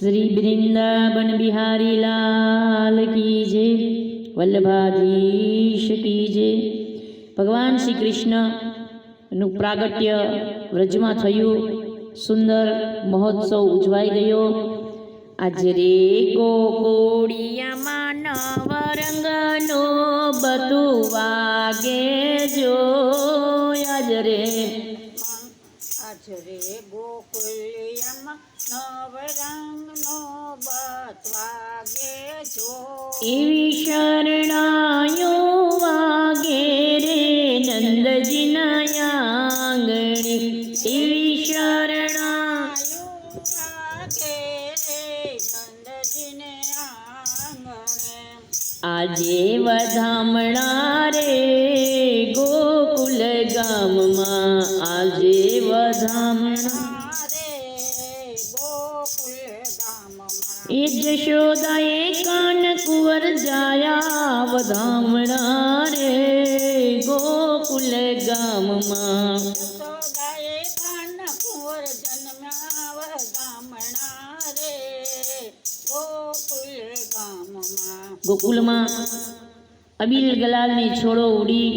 શ્રી વૃંદાવન બિહારી લાલ કી જય વલ્લભાધીશ કી જય. ભગવાન શ્રી કૃષ્ણનું પ્રાગટ્ય વ્રજમાં થયું. સુંદર મહોત્સવ ઉજવાઈ ગયો. આજ રે ગોકુળિયામાં નવરંગનો બધું વાગે જો. આજ રે આજ ગોકુલિયામાં જો એ જશોદાએ કાન કુંવર જાયા વધામણા રે ગોકુલ ગામમાં યશોદાએ કાન કુંવર જન્મ્યા ગામણા રે ગોકુલ ગામમાં ગોકુલમાં અબીલ ગલાલની છોડો ઉડી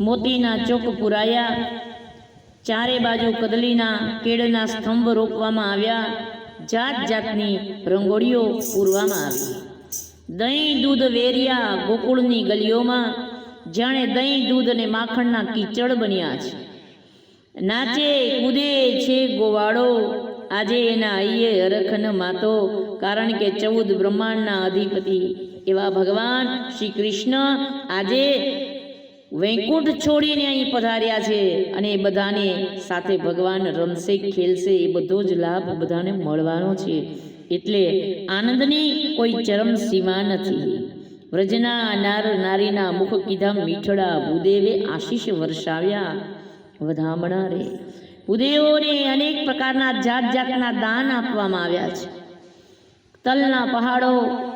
મોતીના ચોક પુરાયા ચારે બાજુ કદલીના કેળના સ્તંભ રોપવામાં આવ્યા જાત જાતની રંગોળીઓ પૂરવામાં આવી. દહીં, દૂધ, વેરિયા, ગોકુળની ગલીઓમાં જાણે દહીં, દૂધ અને માખણના કીચડ બન્યા છે. નાચે, કૂદે છે ગોવાળો. આજે એના અય્યે હરખ ન માતો, કારણ કે ચૌદ બ્રહ્માંડના અધિપતિ એવા ભગવાન શ્રી કૃષ્ણ આજે વૈકુંઠ છોડીને અહીં પધાર્યા છે અને એ બધાને સાથે ભગવાન રમશે, ખેલશે, એ બધો જ લાભ બધાને મળવાનો છે. એટલે આનંદની કોઈ ચરમ સીમા નથી. વ્રજના નાર નારીના મુખ કીધા મીઠડા, ભૂદેવે આશીષ વર્ષાવ્યા. વધામણા રે. ભૂદેવોને અનેક પ્રકારના જાત જાતના દાન આપવામાં આવ્યા છે. તલના પહાડો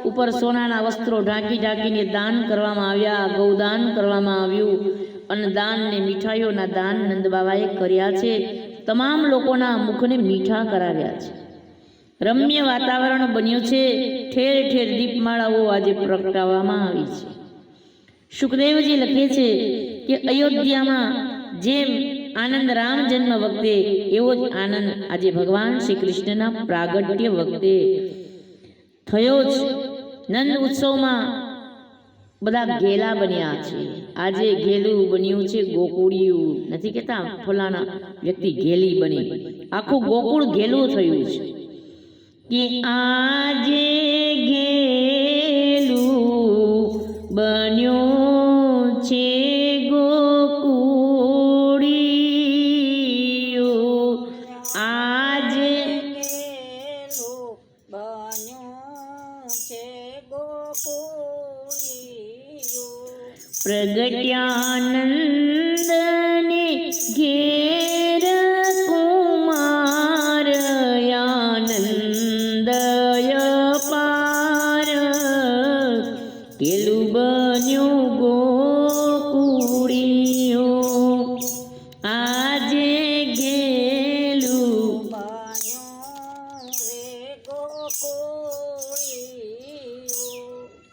ઉપર સોનાના વસ્ત્રો ઢાંકી ઢાંકીને દાન કરવામાં આવ્યા, ગૌદાન કરવામાં આવ્યું અને દાન ને મીઠાઈઓના દાન નંદબાબાએ કર્યા છે. તમામ લોકોના મુખને મીઠા કરાવ્યા છે. રમ્ય વાતાવરણ બન્યું છે. ઠેર ઠેર દીપમાળાઓ આજે પ્રગટાવવામાં આવી છે. સુખદેવજી લખે છે કે અયોધ્યામાં જેમ આનંદ રામ જન્મ વખતે, એવો જ આનંદ આજે ભગવાન શ્રી કૃષ્ણના પ્રાગટ્ય વખતે. થયો જ. નંદ ઉત્સવમાં બધા ઘેલા બન્યા છે. આજે ઘેલું બન્યું છે, ગોકુળિયું. નથી કહેતા, ફલાણા વ્યક્તિ ઘેલી બની. આખું ગોકુળ ઘેલું થયું છે. કે આજે ઘેલું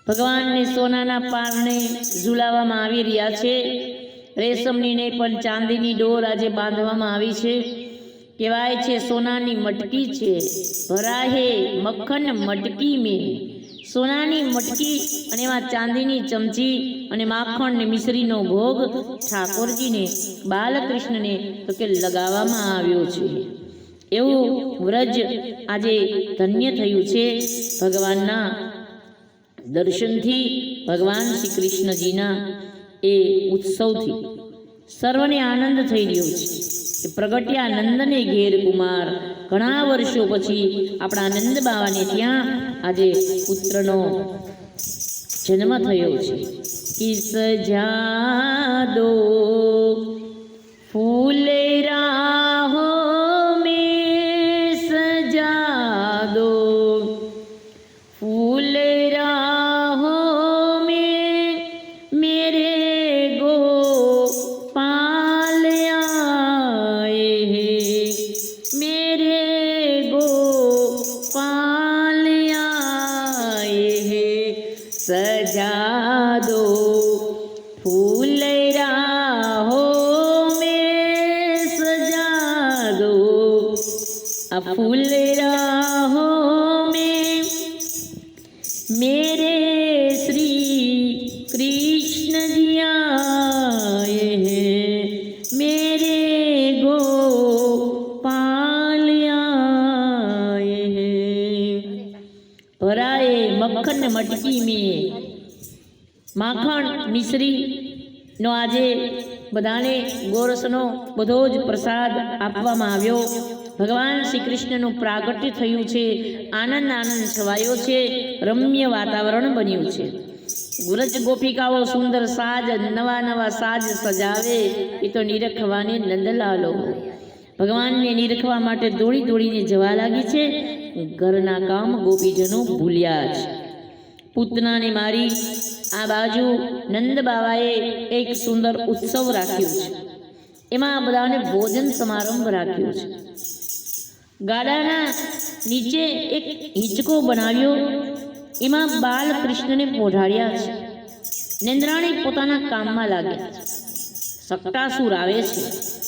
ભગવાનને સોનાના પારને ઝુલાવવામાં આવી રહ્યા છે. રેશમની નહીં પણ ચાંદીની ડોર આજે બાંધવામાં આવી છે. કહેવાય છે, સોનાની મટકી છે. ભરાહે મક્ખન મટકી મેં. સોનાની મટકી અને એમાં ચાંદીની ચમચી અને માખણ ને મિશ્રીનો ભોગ ઠાકોરજીને, બાલકૃષ્ણને તો કે લગાવવામાં આવ્યો છે. એવું વ્રજ આજે ધન્ય થયું છે ભગવાનના દર્શનથી ભગવાન શ્રી કૃષ્ણજીના એ ઉત્સવથી. સર્વને આનંદ થઈ રહ્યો છે. કે પ્રગટ્યા નંદને ઘેર કુમાર. ઘણા વર્ષો પછી આપણા નંદ બાવાને ત્યાં આજે પુત્રનો જન્મ થયો છે. કિસ જાદો ફૂલે મક્ખન ને મટકી મેં. માખણ મિશ્રીનો આજે બધાને ગોરસનો બધો જ પ્રસાદ આપવામાં આવ્યો. ભગવાન શ્રી કૃષ્ણનું પ્રાગટ્ય થયું છે, આનંદ આનંદ છવાયો છે, રમ્ય વાતાવરણ બન્યું છે. વ્રજ ગોપિકાઓ સુંદર સાજ, નવા નવા સાજ સજાવે, એ તો નિરખવાને નંદલાલો. ભગવાનને નિરખવા માટે દોડી દોડીને જવા લાગી છે. ઘરના કામ ગોપીજનો ભૂલ્યા જ. પૂતનાને મારી આ બાજુ નંદ બાવાએ એક સુંદર ઉત્સવ રાખ્યો છે. એમાં બધાને ભોજન સમારંભ રાખ્યો છે. ગાડાના નીચે એક હિંચકો બનાવ્યો. એમાં બાલકૃષ્ણને પોઢાડ્યા છે. નેન્દ્રાણી પોતાના કામમાં લાગ્યા સટ્ટાસુર આવે છે.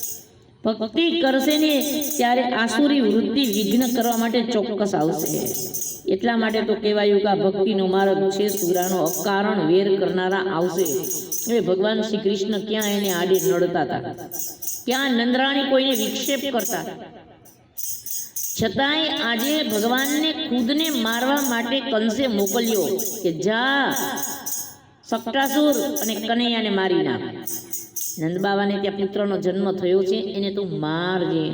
ભક્તિ કરશે ને, ત્યારે આસુરી વૃત્તિ વિઘ્ન કરવા માટે ચોક્કસ આવશે. એટલા માટે તો કહેવાયું કે ભક્તિનો માર્ગ છે સુરાનો અકારણ વેર કરનારા આવશે. હવે ભગવાન શ્રી કૃષ્ણ ક્યાં એને આડે નડતા હતા? ક્યાં નંદરાણી કોઈને વિક્ષેપ કરતા? છતાંય આજે ભગવાનને ખુદને મારવા માટે કંસે મોકલ્યો કે જા સટ્ટાસુર અને કનૈયાને મારી નાખ. નંદબાવાને ત્યાં પુત્રનો જન્મ થયો છે, એને તું મારજે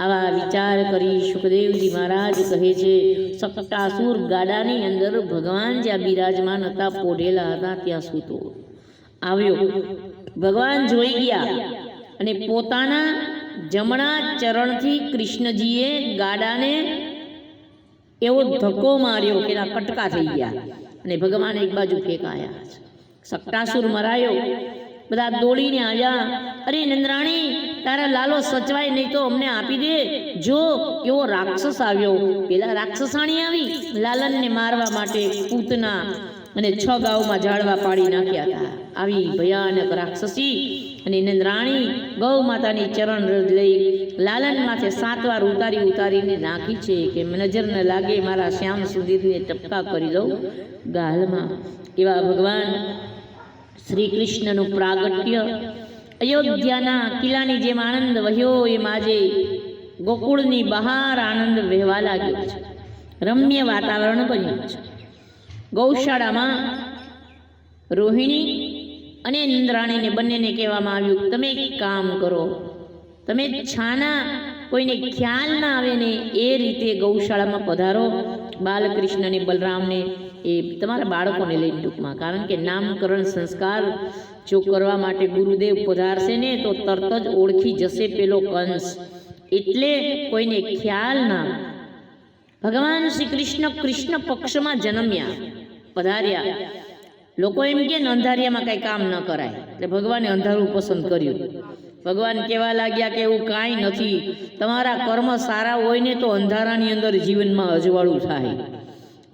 આવા વિચાર કરી સુખદેવજી મહારાજ કહે છે, સપ્તાસુર ગાડાની અંદર ભગવાન જ્યાં બિરાજમાન હતા, પોઢેલા હતા, ત્યાં સૂતો. આવ્યો. ભગવાન જોઈ ગયા અને પોતાના જમણા ચરણથી કૃષ્ણજીએ ગાડાને એવો ધક્કો માર્યો કે એના કટકા થઈ ગયા અને ભગવાન એક બાજુ ફેંકાયા. સપ્તાસુર મરાયો. બધા દોડીને આવ્યા. અરે નંદરાણી, તારા લાલો સચવાય નહીં તો અમને આપી દે. જો, એવો રાક્ષસ આવ્યો. પેલા રાક્ષસાણી આવી લાલનને મારવા માટે પૂતના અને છ ગાઉમાં ઝાડવા પાડી નાખ્યા હતા. આવી ભયાનક રાક્ષસી અને નંદરાણી ગૌ માતાની ચરણ રજ લઈ લાલન માથે સાત વાર ઉતારી ઉતારીને નાખી છે કે નજર ન લાગે, મારા શ્યામ સુધીરને ટપકા કરી દઉં. ગાલમાં એવા ભગવાન શ્રી કૃષ્ણનું પ્રાગટ્ય અયોધ્યાના કિલ્લાની જેમ આનંદ વહ્યો એમ આજે ગોકુળની બહાર આનંદ વહેવા લાગ્યો છે. રમ્ય વાતાવરણ બન્યું છે. ગૌશાળામાં રોહિણી અને ઇન્દ્રાણીને બંનેને કહેવામાં આવ્યું, તમે કામ કરો. તમે છાના કોઈને ખ્યાલ ના આવે ને એ રીતે ગૌશાળામાં પધારો. બાલકૃષ્ણ અને બલરામને, એ તમારા બાળકોને લઈને ટૂંકમાં. કારણ કે નામકરણ સંસ્કાર જો કરવા માટે ગુરુદેવ પધારશે ને, તો તરત જ ઓળખી જશે પેલો કંસ. એટલે કોઈને ખ્યાલ ના ભગવાન શ્રી કૃષ્ણ કૃષ્ણ પક્ષમાં જન્મ્યા, પધાર્યા. લોકો એમ કે અંધારિયામાં કાંઈ કામ ન કરાય. એટલે ભગવાને અંધારું પસંદ કર્યું. ભગવાન કહેવા લાગ્યા કે એવું કાંઈ નથી. તમારા કર્મ સારા હોય ને તો અંધારાની અંદર જીવનમાં અજવાળું થાય.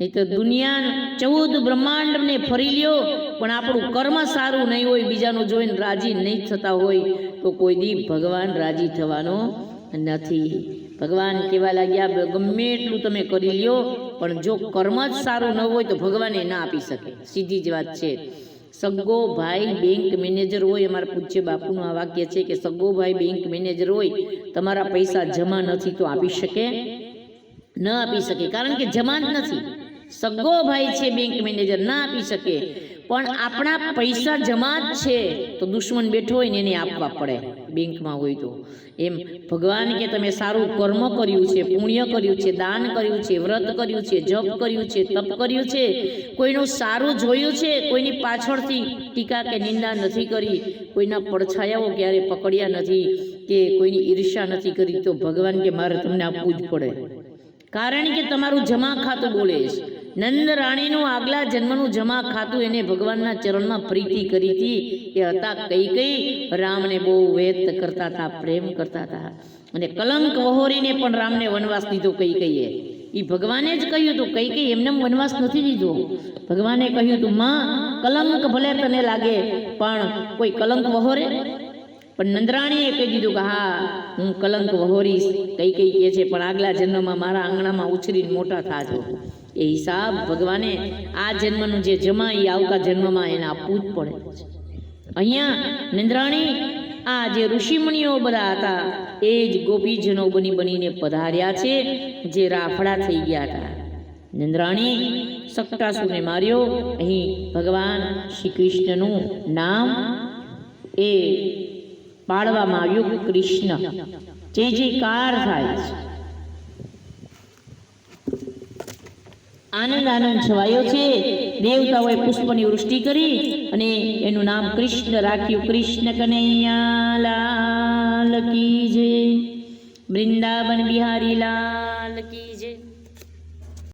નહીં તો દુનિયા ચૌદ બ્રહ્માંડને ફરી લ્યો, પણ આપણું કર્મ સારું નહીં હોય, બીજાનું જોઈને રાજી નહીં થતા હોય, તો કોઈ દી ભગવાન રાજી થવાનો નથી. ભગવાન કહેવા લાગ્યા ગમે એટલું તમે કરી લ્યો, પણ જો કર્મ જ સારું ન હોય તો ભગવાને ના આપી શકે. સીધી જ વાત છે. સગ્ગો ભાઈ બેંક મેનેજર હોય, અમારા પૂજ્ય બાપુનું આ વાક્ય છે કે સગ્ગો ભાઈ બેંક મેનેજર હોય, તમારા પૈસા જમા નથી તો આપી શકે? ન આપી શકે, કારણ કે જમા જ નથી. સગ્ગો ભાઈ છે બેંક મેનેજર ના આપી શકે. પણ આપણા પૈસા જમા જ છે, તો દુશ્મન બેઠો હોય ને એને આપવા પડે, બેંકમાં હોય તો. એમ ભગવાન કે તમે સારું કર્મ કર્યું છે, પુણ્ય કર્યું છે, દાન કર્યું છે, વ્રત કર્યું છે, જપ કર્યું છે, તપ કર્યું છે, કોઈનું સારું જોયું છે, કોઈની પાછળથી ટીકા કે નિંદા નથી કરી, કોઈના પડછાયાઓ ક્યારે પકડ્યા નથી કે કોઈની ઈર્ષ્યા નથી કરી, તો ભગવાન કે મારે તમને આપવું જ પડે. કારણ કે તમારું જમા ખાતું બોલે છે. નંદ રાણીનું આગલા જન્મનું જમા ખાતું એને ભગવાનના ચરણમાં પ્રીતિ કરી હતી. એ હતા કઈ કઈ? રામને બહુ વેત કરતા હતા, પ્રેમ કરતા હતા. અને કલંક વહોરીને પણ રામને વનવાસ દીધો કઈ કઈએ. એ ભગવાને જ કહ્યું હતું, કઈ કઈ? એમને વનવાસ નથી દીધો. ભગવાને કહ્યું હતું, માં, કલંક ભલે તને લાગે, પણ કોઈ કલંક વહોરે? પણ નંદરાણીએ કહી દીધું કે હા, હું કલંક વહોરીશ. કઈ કઈ કહે છે, પણ આગલા જન્મમાં મારા આંગણામાં ઉછરીને મોટા થાજો. એ હિસાબ ભગવાને આ જન્મનું જે જમા એ આવતા જન્મમાં એને આપવું જ પડે. અહીંયા નિંદ્રાણી આ જે ઋષિમુનિઓ બધા હતા, એ જ ગોપીજનો બની બનીને પધાર્યા છે, જે રાફડા થઈ ગયા હતા. નિંદ્રાણી સક્ટાસુરને માર્યો. અહીં ભગવાન શ્રી કૃષ્ણનું નામ એ પાડવામાં આવ્યું કૃષ્ણ. જે જયકાર થાય છે. આનંદ આનંદ છવાયો છે. દેવતાઓએ પુષ્પની વૃષ્ટિ કરી અને એનું નામ કૃષ્ણ રાખ્યું. કૃષ્ણ કનૈયા લાલ કી જય. વૃંદાવન બિહારી લાલ કી